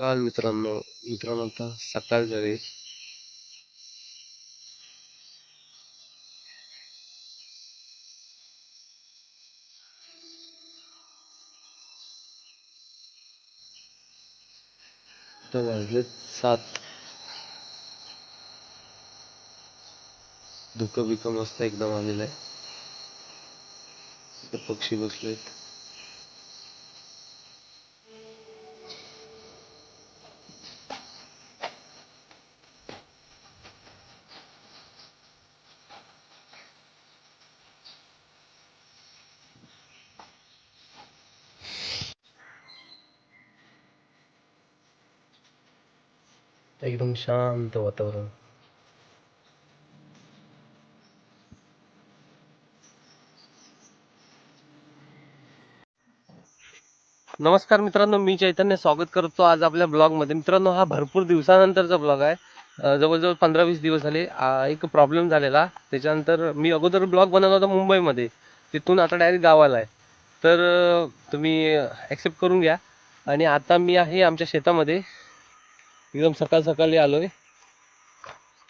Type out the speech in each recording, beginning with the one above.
काल मित्रांनो मित्रांनो आता सकाळ झाली तर वाजले सात धुकं बिकं मस्त एकदम आलेलं आहे पक्षी बसलेत एकदम शांत वातावरण. नमस्कार मित्रांनो मी चैतन्य स्वागत करतो आज आपल्या ब्लॉगमध्ये मित्रांनो हा भरपूर दिवसानंतरचा ब्लॉग आहे. जवळजवळ पंधरा वीस दिवस झाले. एक प्रॉब्लेम झालेला. त्याच्यानंतर मी अगोदर ब्लॉग बनवला होता मुंबईमध्ये. तिथून आता डायरेक्ट गावाला आहे. तर तुम्ही ॲक्सेप्ट करून घ्या. आणि आता मी आहे आमच्या शेतामध्ये. एकदम सकाळ सकाळी आलोय.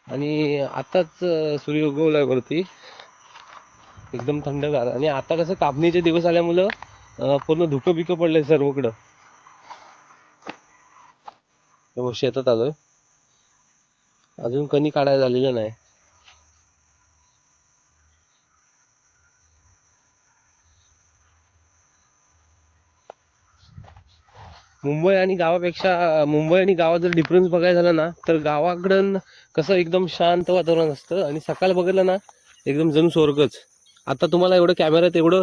आणि आताच सूर्य उगवलाय वरती. एकदम थंडगार आणि आता कसं कापणीचे दिवस आल्यामुळं पूर्ण धुकं बिकं पडलंय सर्वकडं. शेतात आलोय. अजून कणी काढायला झालेलं नाही. मुंबई आणि गावापेक्षा मुंबई आणि गावात जर डिफरन्स बघायला झाला ना तर गावाकडं कसं एकदम शांत वातावरण असतं. आणि सकाळ बघितलं ना एकदम जणू स्वर्गच आता तुम्हाला एवढं कॅमेऱ्यात एवढं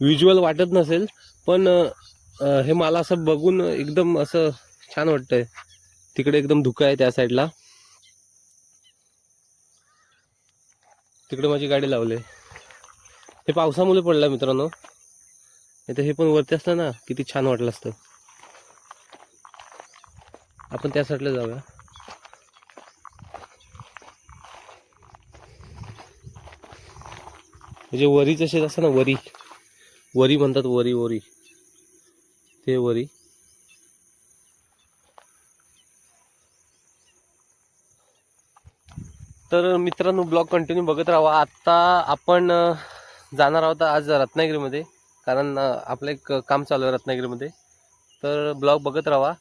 व्हिज्युअल वाटत नसेल पण हे मला असं बघून एकदम असं छान वाटतंय. तिकडे एकदम धुकं आहे त्या साईडला तिकडे माझी गाडी लावली. हे पावसामुळे पडलं मित्रांनो. नाही तर हे पण वरती असलं ना किती छान वाटलं असतं. आपण त्या साईडला जाऊया. म्हणजे वरीचं शेत असतं ना वरी. वरी म्हणतात वरी वरी. ते वरी. तर मित्रांनो ब्लॉग कंटिन्यू बघत राहा. आता आपण जाणार आहोत आज रत्नागिरीमध्ये. कारण आपलं एक काम चालू आहे रत्नागिरीमध्ये. तर ब्लॉग बघत राहा.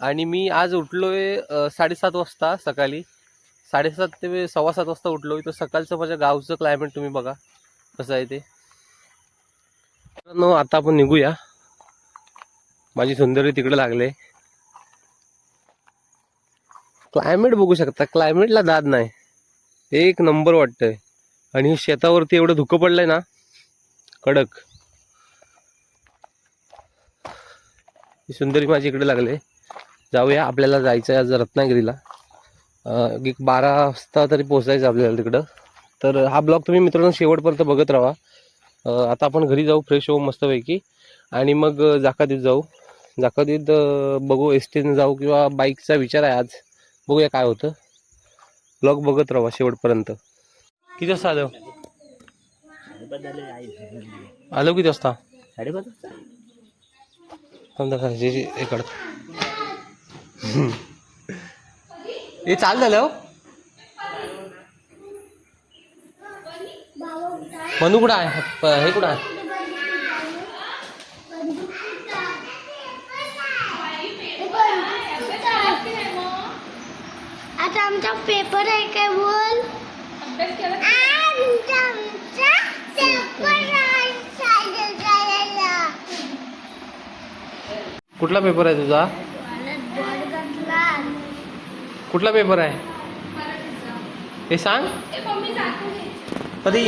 आणि मी आज उठलोय साडेसात वाजता सकाळी. साडेसात ते सव्वा सात वाजता उठलो तर सकाळचं माझ्या गावचं क्लायमेट तुम्ही बघा. कसं आहे ते. आता आपण निघूया. माझी सुंदरी तिकडे लागले क्लायमेट बघू शकता. क्लायमेटला दाद नाही. एक नंबर वाटतंय. आणि शेतावरती एवढं धुकं पडलंय ना कडक. ही सुंदरी माझी इकडे लागले जाऊया. आपल्याला जायचं आहे आज रत्नागिरीला. एक बारा वाजता तरी पोहोचायचं आपल्याला तिकडं. तर हा ब्लॉग तुम्ही मित्रांनो शेवटपर्यंत बघत राहा. आता आपण घरी जाऊ फ्रेश होऊ मस्तपैकी. आणि मग अं, जाकातीत जाऊ. जाकातीत अं, बघू एस टीने जाऊ किंवा बाईकचा विचार आहे आज. बघूया काय होतं. ब्लॉग बघत राहा शेवटपर्यंत. किती वाजता आलो? आलो किती वाजता? समजा खरं जे जे- हे चाल झालं हो. मनू कुठं आहे? हे कुठं आहे? आता आमचा पेपर आहे काय बोल. कुठला पेपर आहे तुझा. कुठला पेपर है ये संग कभी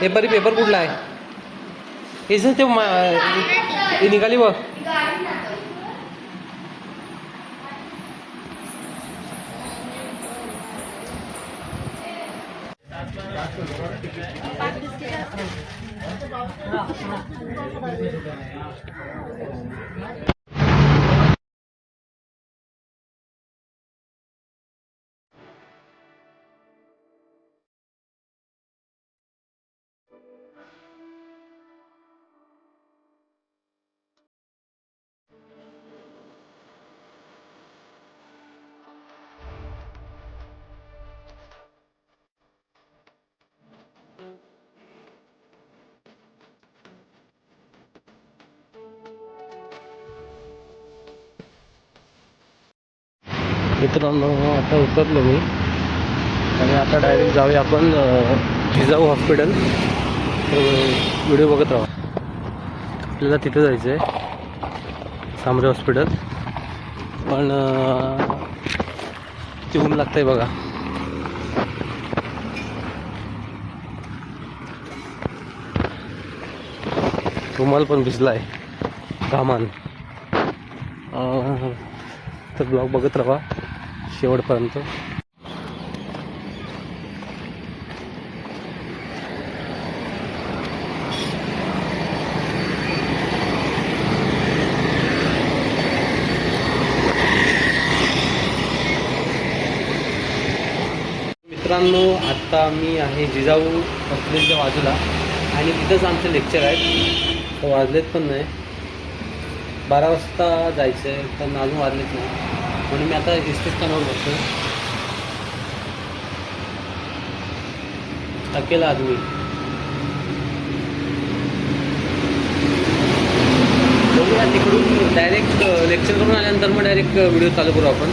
पेपर ही पेपर कुछ आहे? हे ते मा हे मित्रांनो आता उतरलो मी. आणि आता डायरेक्ट जाऊया आपण जिजाऊ हॉस्पिटल व्हिडिओ बघत राहा. आपल्याला तिथं जायचं आहे सांबरे हॉस्पिटल पण किती ऊन लागतंय बघा. रुमाल पण भिजलाय. घामान तर ब्लॉग बघत राहा. शेवटपर्यंत. मित्रांनो आत्ता मी आहे जिजाऊ हॉस्पिटलच्या बाजूला. आणि तिथंच आमचं लेक्चर आहे. तर वाजलेत पण नाही. बारा वाजता जायचं आहे पण अजून वाजलेत नाही. म्हणून मी आता एस टी स्टँडवर बसतो अकेला आदमी. बघूया तिकडून डायरेक्ट लेक्चर uh, करून आल्यानंतर मग डायरेक्ट व्हिडिओ uh, चालू करू आपण.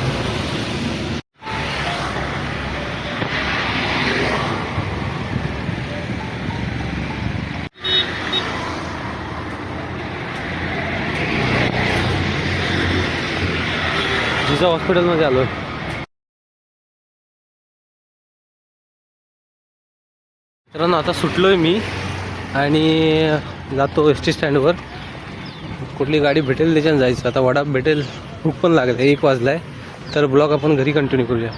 जिजा हॉस्पिटलमध्ये आलो मित्रांनो आता सुटलोय मी आणि जातो एस टी स्टँडवर. कुठली गाडी भेटेल त्याच्यानं जायचं. आता वडा भेटेल भूक पण लागेल एक वाजलाय. तर ब्लॉग आपण घरी कंटिन्यू करूया.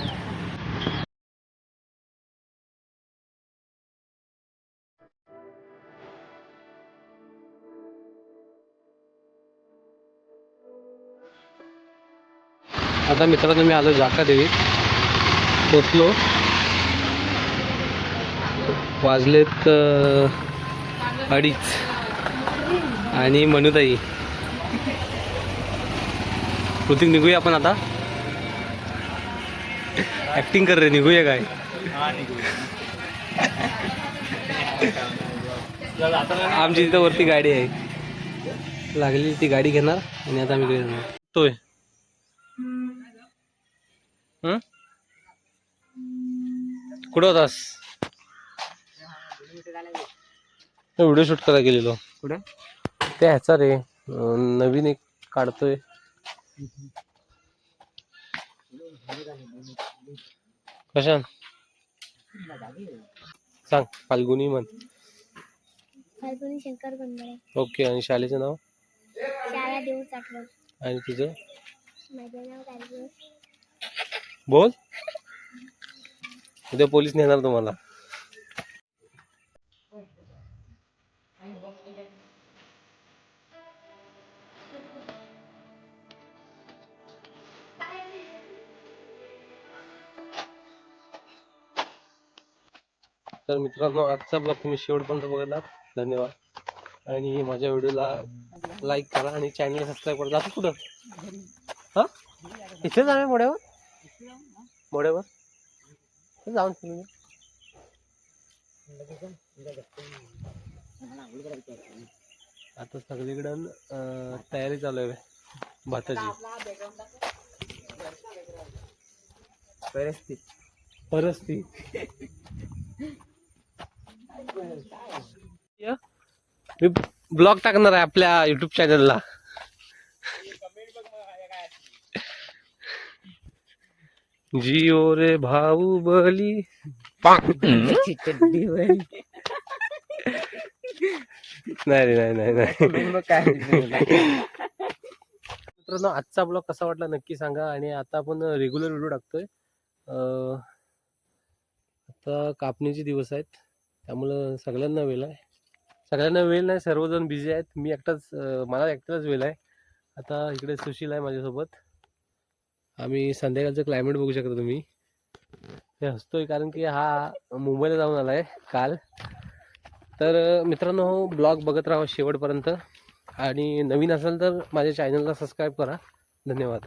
आता मित्रांनो मी आलो जाका देवी. पोचलो. वाजलेत अडीच. आणि मनुताई. ऋतिक निघूया आपण आता? ऍक्टिंग कर रे निघूया काय? आमची तिथं वरती गाडी आहे. लागलेली ती गाडी घेणार आणि आता आम्ही घरी तोय. कुठं होतास? व्हिडिओ शूट करायला गेलेलो. कुठे? ते ह्याचा रे. नवीन एक काढतोय. कशा सांग फाल्गुनी म्हण. फाल्गुनी शंकर गोंधळे. ओके आणि शाळेचं नाव? शाळा देऊ आणि तुझं? माझं नाव बोल. उद्या पोलीस नेणार तुम्हाला. तर मित्रांनो आजचा ब्लॉग तुम्ही शेवटपर्यंत बघितला धन्यवाद. आणि माझ्या व्हिडिओला लाईक करा आणि चॅनल सबस्क्राईब करा. जातो कुठं? हा? इथे जाऊया मोड्यावर? मोड्यावर जाऊन येऊ. आता सगळीकडं तयारी चालू आहे भाताची. परिस्थिती. परस्ती मी ब्लॉग टाकणार आहे आपल्या युट्यूब चॅनलला जिओ रे भाऊ बली. नाही रे नाही नाही मित्रांनो आजचा ब्लॉग कसा वाटला नक्की सांगा. आणि आता आपण रेग्युलर व्हिडिओ टाकतोय. अं, आता कापणीचे दिवस आहेत. त्यामुळं सगळ्यांना वेळ आहे. सगळ्यांना वेळ नाही सर्वजण बिझी आहेत. मी एकटाच मला एकटाच वेळ आहे. आता इकडे सुशील आहे माझ्यासोबत. आम्ही संध्याकाळचं क्लायमेट बघू शकता तुम्ही. हे हसतोय कारण की हा मुंबईला जाऊन आलाय काल. तर मित्रांनो मित्रांनो ब्लॉग बघत राहा शेवटपर्यंत. आणि नवीन असेल तर माझ्या चॅनलला सबस्क्राईब करा. धन्यवाद.